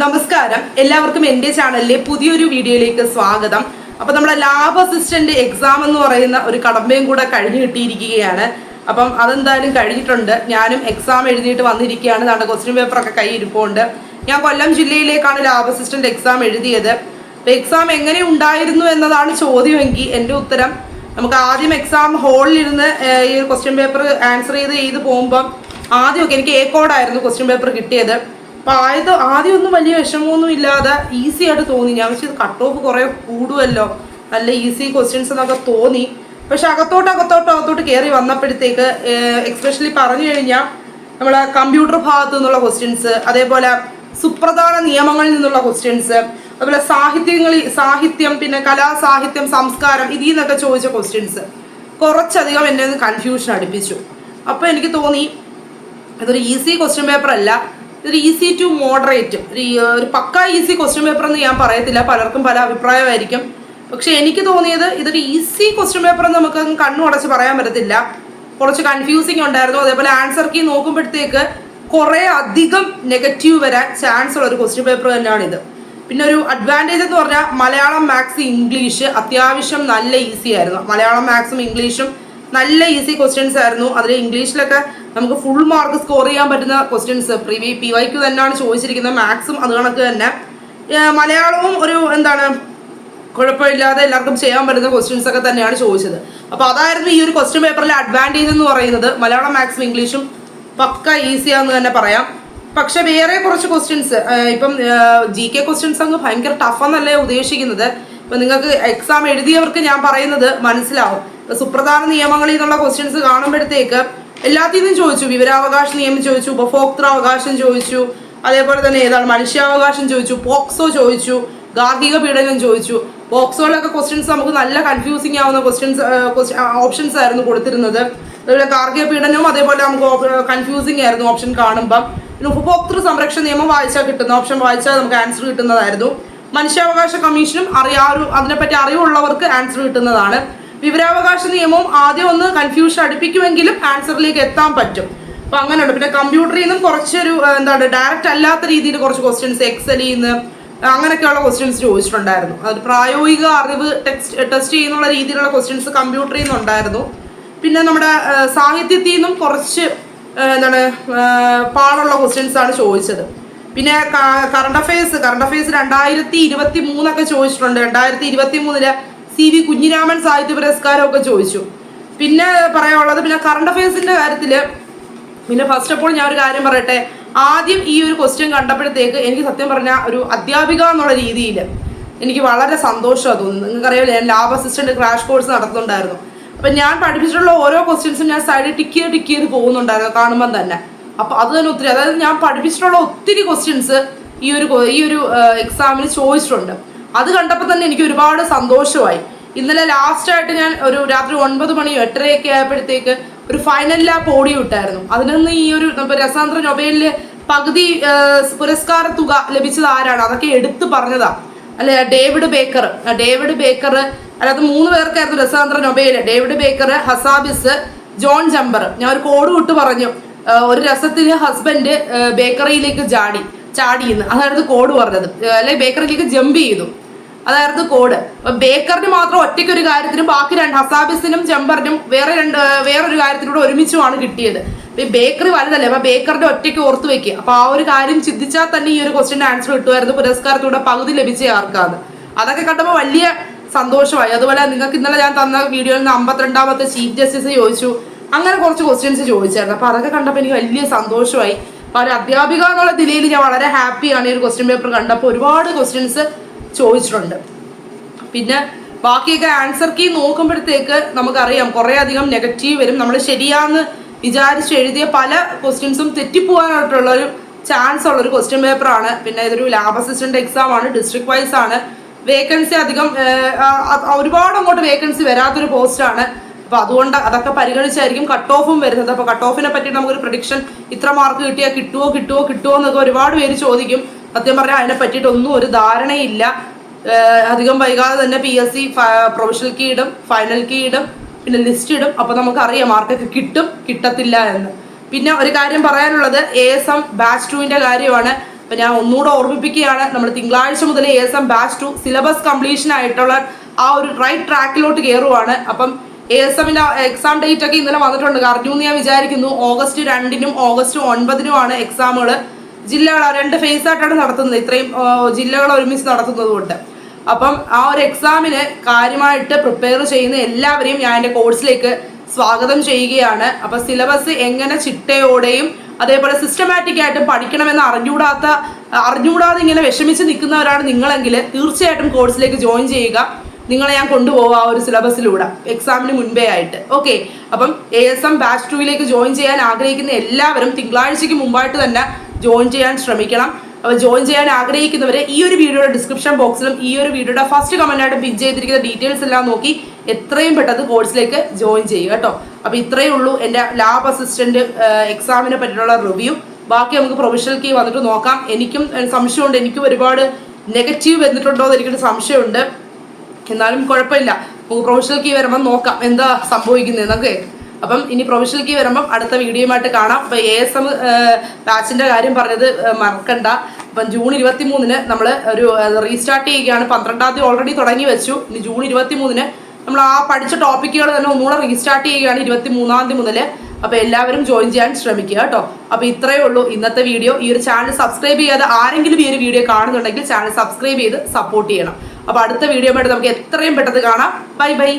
നമസ്കാരം. എല്ലാവർക്കും എന്റെ ചാനലിലെ പുതിയൊരു വീഡിയോയിലേക്ക് സ്വാഗതം. അപ്പൊ നമ്മുടെ ലാബ് അസിസ്റ്റന്റ് എക്സാം എന്ന് പറയുന്ന ഒരു കടമ്പയും കൂടെ കഴിഞ്ഞു കിട്ടിയിരിക്കുകയാണ്. അപ്പം അതെന്തായാലും കഴിഞ്ഞിട്ടുണ്ട്. ഞാനും എക്സാം എഴുതിയിട്ട് വന്നിരിക്കുകയാണ്. നമ്മുടെ ക്വസ്റ്റ്യൻ പേപ്പറൊക്കെ കൈ ഇരിപ്പുണ്ട്. ഞാൻ കൊല്ലം ജില്ലയിലേക്കാണ് ലാബ് അസിസ്റ്റന്റ് എക്സാം എഴുതിയത്. അപ്പം എക്സാം എങ്ങനെ ഉണ്ടായിരുന്നു എന്നതാണ് ചോദ്യമെങ്കിൽ എന്റെ ഉത്തരം നമുക്ക് ആദ്യം എക്സാം ഹോളിലിരുന്ന് ഈ ക്വസ്റ്റ്യൻ പേപ്പർ ആൻസർ ചെയ്ത് ചെയ്ത് പോകുമ്പം ആദ്യമൊക്കെ എനിക്ക് എ കോഡായിരുന്നു ക്വസ്റ്റ്യൻ പേപ്പർ കിട്ടിയത്. അപ്പൊ ആയത് ആദ്യം ഒന്നും വലിയ വിഷമമൊന്നും ഇല്ലാതെ ഈസി ആയിട്ട് തോന്നി. ഞാൻ വെച്ചത് കട്ട് ഓഫ് കുറെ കൂടുമല്ലോ നല്ല ഈസി ക്വസ്റ്റ്യൻസ് എന്നൊക്കെ തോന്നി. പക്ഷെ അകത്തോട്ട് അകത്തോട്ട് അകത്തോട്ട് കയറി വന്നപ്പോഴത്തേക്ക് എക്സ്പെഷ്യലി പറഞ്ഞു കഴിഞ്ഞാൽ നമ്മളെ കമ്പ്യൂട്ടർ ഭാഗത്തു നിന്നുള്ള ക്വസ്റ്റ്യൻസ് അതേപോലെ സുപ്രധാന നിയമങ്ങളിൽ നിന്നുള്ള ക്വസ്റ്റ്യൻസ് അതുപോലെ സാഹിത്യങ്ങളിൽ സാഹിത്യം പിന്നെ കലാസാഹിത്യം സംസ്കാരം ഇതിൽ നിന്നൊക്കെ ചോദിച്ച ക്വസ്റ്റ്യൻസ് കുറച്ചധികം എന്നെ ഒന്ന് കൺഫ്യൂഷൻ അടുപ്പിച്ചു. അപ്പോൾ എനിക്ക് തോന്നി അതൊരു ഈസി ക്വസ്റ്റ്യൻ പേപ്പർ അല്ല. ഇതൊരു ഈസി ടു മോഡറേറ്റ് ഒരു പക്ക ഈസി ക്വസ്റ്റ്യൻ പേപ്പർ എന്ന് ഞാൻ പറയത്തില്ല. പലർക്കും പല അഭിപ്രായമായിരിക്കും. പക്ഷെ എനിക്ക് തോന്നിയത് ഇതൊരു ഈസി ക്വസ്റ്റ്യൻ പേപ്പർ എന്ന് നമുക്ക് കണ്ണു അടച്ച് പറയാൻ പറ്റത്തില്ല. കുറച്ച് കൺഫ്യൂസിങ് ഉണ്ടായിരുന്നു. അതേപോലെ ആൻസർ കീ നോക്കുമ്പോഴത്തേക്ക് കുറെ അധികം നെഗറ്റീവ് വരാൻ ചാൻസ് ഉള്ള ഒരു ക്വസ്റ്റ്യൻ പേപ്പർ തന്നെയാണ് ഇത് പിന്നെ ഒരു അഡ്വാന്റേജ് എന്ന് പറഞ്ഞാൽ മലയാളം മാത്സ് ഇംഗ്ലീഷ് അത്യാവശ്യം നല്ല ഈസി ആയിരുന്നു. മലയാളം മാത്സും ഇംഗ്ലീഷും നല്ല ഈസി ക്വസ്റ്റ്യൻസ് ആയിരുന്നു. അതിൽ ഇംഗ്ലീഷിലൊക്കെ നമുക്ക് ഫുൾ മാർക്ക് സ്കോർ ചെയ്യാൻ പറ്റുന്ന ക്വസ്റ്റ്യൻസ് പ്രിവി പി വൈക്ക് തന്നെയാണ് ചോദിച്ചിരിക്കുന്നത്. മാത്സും അത് കണക്ക് തന്നെ. മലയാളവും ഒരു എന്താണ് കുഴപ്പമില്ലാതെ എല്ലാവർക്കും ചെയ്യാൻ പറ്റുന്ന ക്വസ്റ്റ്യൻസ് ഒക്കെ തന്നെയാണ് ചോദിച്ചത്. അപ്പോൾ അതായിരുന്നു ഈ ഒരു ക്വസ്റ്റ്യൻ പേപ്പറിലെ അഡ്വാന്റേജ് എന്ന് പറയുന്നത്. മലയാളം മാത്സും ഇംഗ്ലീഷും പക്ക ഈസിയാന്ന് തന്നെ പറയാം. പക്ഷെ വേറെ കുറച്ച് ക്വസ്റ്റ്യൻസ് ഇപ്പം ജി കെ ക്വസ്റ്റ്യൻസ് അങ്ങ് ഭയങ്കര ടഫ് എന്നല്ലേ ഉദ്ദേശിക്കുന്നത്. ഇപ്പം നിങ്ങൾക്ക് എക്സാം എഴുതിയവർക്ക് ഞാൻ പറയുന്നത് മനസ്സിലാവും. സുപ്രധാന നിയമങ്ങളിൽ നിന്നുള്ള ക്വസ്റ്റ്യൻസ് കാണുമ്പോഴത്തേക്ക് എല്ലാത്തിൽ നിന്നും ചോദിച്ചു. വിവരാവകാശ നിയമം ചോദിച്ചു ഉപഭോക്തൃാവകാശം ചോദിച്ചു അതേപോലെ തന്നെ ഏതാണ് മനുഷ്യാവകാശം ചോദിച്ചു പോക്സോ ചോദിച്ചു ഗാർഹിക പീഡനം ചോദിച്ചു. പോക്സോയിലൊക്കെ ക്വസ്റ്റ്യൻസ് നമുക്ക് നല്ല കൺഫ്യൂസിങ് ആവുന്ന ക്വസ്റ്റ്യൻസ് ഓപ്ഷൻസ് ആയിരുന്നു കൊടുത്തിരുന്നത്. അതുപോലെ ഗാർഹിക പീഡനവും അതേപോലെ നമുക്ക് കൺഫ്യൂസിങ് ആയിരുന്നു ഓപ്ഷൻ കാണുമ്പം. ഉപഭോക്തൃ സംരക്ഷണ നിയമം വായിച്ചാൽ കിട്ടുന്ന ഓപ്ഷൻ വായിച്ചാൽ നമുക്ക് ആൻസർ കിട്ടുന്നതായിരുന്നു. മനുഷ്യാവകാശ കമ്മീഷനും അറിയാറു അതിനെപ്പറ്റി അറിവുള്ളവർക്ക് ആൻസർ കിട്ടുന്നതാണ്. വിവരാവകാശ നിയമവും ആദ്യം ഒന്ന് കൺഫ്യൂഷൻ അടുപ്പിക്കുമെങ്കിലും ആൻസറിലേക്ക് എത്താൻ പറ്റും. അപ്പൊ അങ്ങനെയുണ്ട്. പിന്നെ കമ്പ്യൂട്ടറിൽ നിന്നും കുറച്ചൊരു എന്താണ് ഡയറക്റ്റ് അല്ലാത്ത രീതിയിൽ കുറച്ച് ക്വസ്റ്റ്യൻസ് എക്സലിൽ നിന്ന് അങ്ങനെയൊക്കെയുള്ള ക്വസ്റ്റ്യൻസ് ചോദിച്ചിട്ടുണ്ടായിരുന്നു. അത് പ്രായോഗിക അറിവ് ടെക്സ്റ്റ് ടെസ്റ്റ് ചെയ്യുന്നുള്ള രീതിയിലുള്ള ക്വസ്റ്റ്യൻസ് കമ്പ്യൂട്ടറിൽ നിന്നുണ്ടായിരുന്നു പിന്നെ നമ്മുടെ സാഹിത്യത്തിൽ നിന്നും കുറച്ച് എന്താണ് പാടുള്ള ക്വസ്റ്റ്യൻസ് ആണ് ചോദിച്ചത്. പിന്നെ കറണ്ട് അഫയേഴ്സ് കറണ്ട് അഫയേഴ്സ് രണ്ടായിരത്തി ഇരുപത്തി മൂന്നൊക്കെ ചോദിച്ചിട്ടുണ്ട്. രണ്ടായിരത്തി ഇരുപത്തി മൂന്നിൽ സി വി കുഞ്ഞിരാമൻ സാഹിത്യ പുരസ്കാരം ഒക്കെ ചോദിച്ചു. പിന്നെ പറയാനുള്ളത് പിന്നെ കറണ്ട് അഫയേഴ്സിന്റെ കാര്യത്തിൽ പിന്നെ ഫസ്റ്റ് ഓഫ് ഓൾ ഞാൻ ഒരു കാര്യം പറയട്ടെ. ആദ്യം ഈ ഒരു ക്വസ്റ്റ്യൻ കണ്ടപ്പോഴത്തേക്ക് എനിക്ക് സത്യം പറഞ്ഞ ഒരു അധ്യാപിക എന്നുള്ള രീതിയിൽ എനിക്ക് വളരെ സന്തോഷമാണ് നിങ്ങൾക്ക് നിങ്ങൾക്കറിയാമല്ലോ ഞാൻ ലാബ് അസിസ്റ്റന്റ് ക്രാഷ് കോഴ്സ് നടത്തുന്നുണ്ടായിരുന്നു. അപ്പൊ ഞാൻ പഠിപ്പിച്ചിട്ടുള്ള ഓരോ ക്വസ്റ്റ്യൻസും ഞാൻ സൈഡിൽ ടിക്ക് ചെയ്ത് ടിക്ക് ചെയ്ത് പോകുന്നുണ്ടായിരുന്നു കാണുമ്പം തന്നെ. അപ്പൊ അത് തന്നെ ഒത്തിരി അതായത് ഞാൻ പഠിപ്പിച്ചിട്ടുള്ള ഒത്തിരി ക്വസ്റ്റ്യൻസ് ഈ ഒരു ഈ ഒരു എക്സാമിന് ചോദിച്ചിട്ടുണ്ട്. അത് കണ്ടപ്പോൾ തന്നെ എനിക്ക് ഒരുപാട് സന്തോഷമായി. ഇന്നലെ ലാസ്റ്റ് ആയിട്ട് ഞാൻ ഒരു രാത്രി ഒൻപത് മണിയോ എട്ടരയൊക്കെ ആയപ്പോഴത്തേക്ക് ഒരു ഫൈനൽ ലാപ്പ് ഓടി വിട്ടായിരുന്നു അതിൽ നിന്ന് ഈ ഒരു രസാന്തര നൊബേലിൽ പകുതി പുരസ്കാര തുക ലഭിച്ചത് ആരാണ്? അതൊക്കെ എടുത്തു പറഞ്ഞതാ. അല്ലെ ഡേവിഡ് ബേക്കർ. ഡേവിഡ് ബേക്കർ അല്ലാത്ത മൂന്ന് പേർക്കായിരുന്നു രസാന്തര Nobel David Baker Hassabis John Jumper. ഞാൻ ഒരു കോഡ് വിട്ട് പറഞ്ഞു. ഒരു രസത്തിന് ഹസ്ബൻഡ് ബേക്കറിയിലേക്ക് ചാടി ചാടിയെന്ന്. അതായിരുന്നു കോഡ് പറഞ്ഞത്. അല്ലെ ബേക്കറിയിലേക്ക് ജമ്പ് ചെയ്തു. അതായിരുന്നു കോഡ് അപ്പൊ ബേക്കറിന് മാത്രം ഒറ്റയ്ക്ക് ഒരു കാര്യത്തിനും ബാക്കി രണ്ട് ഹസാബിസിനും ജംബറിനും വേറെ രണ്ട് വേറൊരു കാര്യത്തിലൂടെ ഒരുമിച്ചുമാണ് കിട്ടിയത്. ഈ ബേക്കറി വലുതല്ലേ അപ്പൊ ബേക്കറിന്റെ ഒറ്റയ്ക്ക് ഓർത്തു വെക്കുക. അപ്പൊ ആ ഒരു കാര്യം ചിന്തിച്ചാൽ തന്നെ ഈ ഒരു ക്വസ്റ്റിന്റെ ആൻസർ കിട്ടുമായിരുന്നു. പുരസ്കാരത്തിലൂടെ പകുതി ലഭിച്ച ആർക്കാണ്. അതൊക്കെ കണ്ടപ്പോൾ വലിയ സന്തോഷമായി. അതുപോലെ നിങ്ങൾക്ക് ഇന്നലെ ഞാൻ തന്ന വീഡിയോയിൽ നിന്ന് അമ്പത്തിരണ്ടാമത്തെ ചീഫ് ജസ്റ്റിസ് ചോദിച്ചു. അങ്ങനെ കുറച്ച് ക്വസ്റ്റ്യൻസ് ചോദിച്ചായിരുന്നു. അപ്പൊ അതൊക്കെ കണ്ടപ്പോൾ എനിക്ക് വലിയ സന്തോഷമായി. അപ്പൊ ഒരു അധ്യാപിക എന്നുള്ള നിലയിൽ ഞാൻ വളരെ ഹാപ്പിയാണ് ഈ ഒരു ക്വസ്റ്റ്യൻ പേപ്പർ കണ്ടപ്പോൾ. ഒരുപാട് ക്വസ്റ്റ്യൻസ് ചോദിച്ചിട്ടുണ്ട്. പിന്നെ ബാക്കിയൊക്കെ ആൻസർ കീ നോക്കുമ്പോഴത്തേക്ക് നമുക്കറിയാം കുറേ അധികം നെഗറ്റീവ് വരും. നമ്മൾ ശരിയാന്ന് വിചാരിച്ച് എഴുതിയ പല ക്വസ്റ്റ്യൻസും തെറ്റിപ്പോകാനായിട്ടുള്ള ഒരു ചാൻസ് ഉള്ള ഒരു ക്വസ്റ്റ്യൻ പേപ്പറാണ് പിന്നെ ഇതൊരു ലാബ് അസിസ്റ്റന്റ് എക്സാം ആണ് ഡിസ്ട്രിക്ട് വൈസ് ആണ്. വേക്കൻസി അധികം ഒരുപാട് അങ്ങോട്ട് വേക്കൻസി വരാത്തൊരു പോസ്റ്റാണ് അപ്പൊ അതുകൊണ്ട് അതൊക്കെ പരിഗണിച്ചായിരിക്കും കട്ട് ഓഫും വരുന്നത്. അപ്പൊ കട്ട് ഓഫിനെ പറ്റി നമുക്കൊരു പ്രഡിക്ഷൻ ഇത്ര മാർക്ക് കിട്ടിയാൽ കിട്ടുമോ കിട്ടുമോ കിട്ടുമോ എന്നൊക്കെ ഒരുപാട് പേര് ചോദിക്കും. സത്യം പറഞ്ഞാൽ അതിനെ പറ്റിയിട്ടൊന്നും ഒരു ധാരണയില്ല. അധികം വൈകാതെ തന്നെ P S C professional key ഇടും ഫൈനൽ കീ ഇടും പിന്നെ ലിസ്റ്റ് ഇടും. അപ്പൊ നമുക്കറിയാം മാർക്കൊക്കെ കിട്ടും കിട്ടത്തില്ല എന്ന്. പിന്നെ ഒരു കാര്യം പറയാനുള്ളത് എ എസ് എം ബാച്ച് ടുവിന്റെ കാര്യമാണ്. അപ്പം ഞാൻ ഒന്നുകൂടെ ഓർമ്മിപ്പിക്കുകയാണ് നമ്മൾ തിങ്കളാഴ്ച മുതൽ A S M batch two syllabus completion ആയിട്ടുള്ള ആ ഒരു റൈറ്റ് ട്രാക്കിലോട്ട് കയറുവാണ് അപ്പം എ എസ് എമ്മിന്റെ എക്സാം ഡേറ്റ് ഒക്കെ ഇന്നലെ വന്നിട്ടുണ്ട്. കാരണം ഞാൻ വിചാരിക്കുന്നു ഓഗസ്റ്റ് രണ്ടിനും ഓഗസ്റ്റ് ഒൻപതിനുമാണ് എക്സാമുകൾ ജില്ലകൾ രണ്ട് ഫേസ് ആയിട്ടാണ് നടത്തുന്നത്. ഇത്രയും ജില്ലകൾ ഒരുമിച്ച് നടത്തുന്നത് കൊണ്ട് അപ്പം ആ ഒരു എക്സാമിന് കാര്യമായിട്ട് പ്രിപ്പയർ ചെയ്യുന്ന എല്ലാവരെയും ഞാൻ എന്റെ കോഴ്സിലേക്ക് സ്വാഗതം ചെയ്യുകയാണ്. അപ്പം സിലബസ് എങ്ങനെ ചിട്ടയോടെയും അതേപോലെ സിസ്റ്റമാറ്റിക് ആയിട്ട് പഠിക്കണമെന്ന് അറിഞ്ഞുകൂടാത്ത അറിഞ്ഞുകൂടാതെ ഇങ്ങനെ വിഷമിച്ച് നിൽക്കുന്നവരാണ് നിങ്ങളെങ്കിൽ തീർച്ചയായിട്ടും കോഴ്സിലേക്ക് ജോയിൻ ചെയ്യുക. നിങ്ങളെ ഞാൻ കൊണ്ടുപോകാം ആ ഒരു സിലബസിലൂടെ എക്സാമിന് മുൻപേ ആയിട്ട്. ഓക്കെ അപ്പം എ എസ് എം ബാച്ച് ടുവിലേക്ക് ജോയിൻ ചെയ്യാൻ ആഗ്രഹിക്കുന്ന എല്ലാവരും തിങ്കളാഴ്ചയ്ക്ക് മുമ്പായിട്ട് തന്നെ ജോയിൻ ചെയ്യാൻ ശ്രമിക്കണം. അപ്പോൾ ജോയിൻ ചെയ്യാൻ ആഗ്രഹിക്കുന്നവരെ ഈ ഒരു വീഡിയോയുടെ ഡിസ്ക്രിപ്ഷൻ ബോക്സിലും ഈ ഒരു വീഡിയോയുടെ ഫസ്റ്റ് കമന്റ് ആയിട്ട് പിൻ ചെയ്തിരിക്കുന്ന ഡീറ്റെയിൽസ് എല്ലാം നോക്കി എത്രയും പെട്ടെന്ന് കോഴ്സിലേക്ക് ജോയിൻ ചെയ്യുക കേട്ടോ. അപ്പോൾ ഇത്രയേ ഉള്ളൂ എന്റെ ലാബ് അസിസ്റ്റന്റ് എക്സാമിനെ പറ്റിയുള്ള റിവ്യൂ ബാക്കി നമുക്ക് പ്രൊഫഷണൽ കീ വന്നിട്ട് നോക്കാം. എനിക്കും സംശയമുണ്ട്. എനിക്കും ഒരുപാട് നെഗറ്റീവ് വന്നിട്ടുണ്ടോ എന്ന് എനിക്കൊരു സംശയമുണ്ട്. എന്നാലും കുഴപ്പമില്ല. നമുക്ക് പ്രൊഫഷണൽ കീ വരുമ്പോൾ നോക്കാം. എന്താ സംഭവിക്കുന്നത് എന്നൊക്കെ അപ്പം ഇനി പ്രൊവിഷണൽ കീ വരുമ്പം അടുത്ത വീഡിയോയുമായിട്ട് കാണാം. അപ്പം എ എസ് എം ബാച്ചിന്റെ കാര്യം പറഞ്ഞത് മറക്കണ്ട. അപ്പം ജൂൺ ഇരുപത്തി മൂന്നിന് നമ്മൾ ഒരു റീസ്റ്റാർട്ട് ചെയ്യുകയാണ്. പന്ത്രണ്ടാം തീയതി ഓൾറെഡി തുടങ്ങി വെച്ചു. ഇനി ജൂൺ ഇരുപത്തി മൂന്നിന് നമ്മൾ ആ പഠിച്ച ടോപ്പിക്കുകൾ തന്നെ ഒന്നുകൂടെ റീസ്റ്റാർട്ട് ചെയ്യുകയാണ് ഇരുപത്തി മൂന്നാം തീയതി മുതൽ അപ്പോൾ എല്ലാവരും ജോയിൻ ചെയ്യാൻ ശ്രമിക്കുക കേട്ടോ. അപ്പോൾ ഇത്രയേ ഉള്ളൂ ഇന്നത്തെ വീഡിയോ ഈ ഒരു ചാനൽ സബ്സ്ക്രൈബ് ചെയ്യാതെ ആരെങ്കിലും ഈ ഒരു വീഡിയോ കാണുന്നുണ്ടെങ്കിൽ ചാനൽ സബ്സ്ക്രൈബ് ചെയ്ത് സപ്പോർട്ട് ചെയ്യണം. അപ്പോൾ അടുത്ത വീഡിയോ നമുക്ക് എത്രയും പെട്ടെന്ന് കാണാം. Bye bye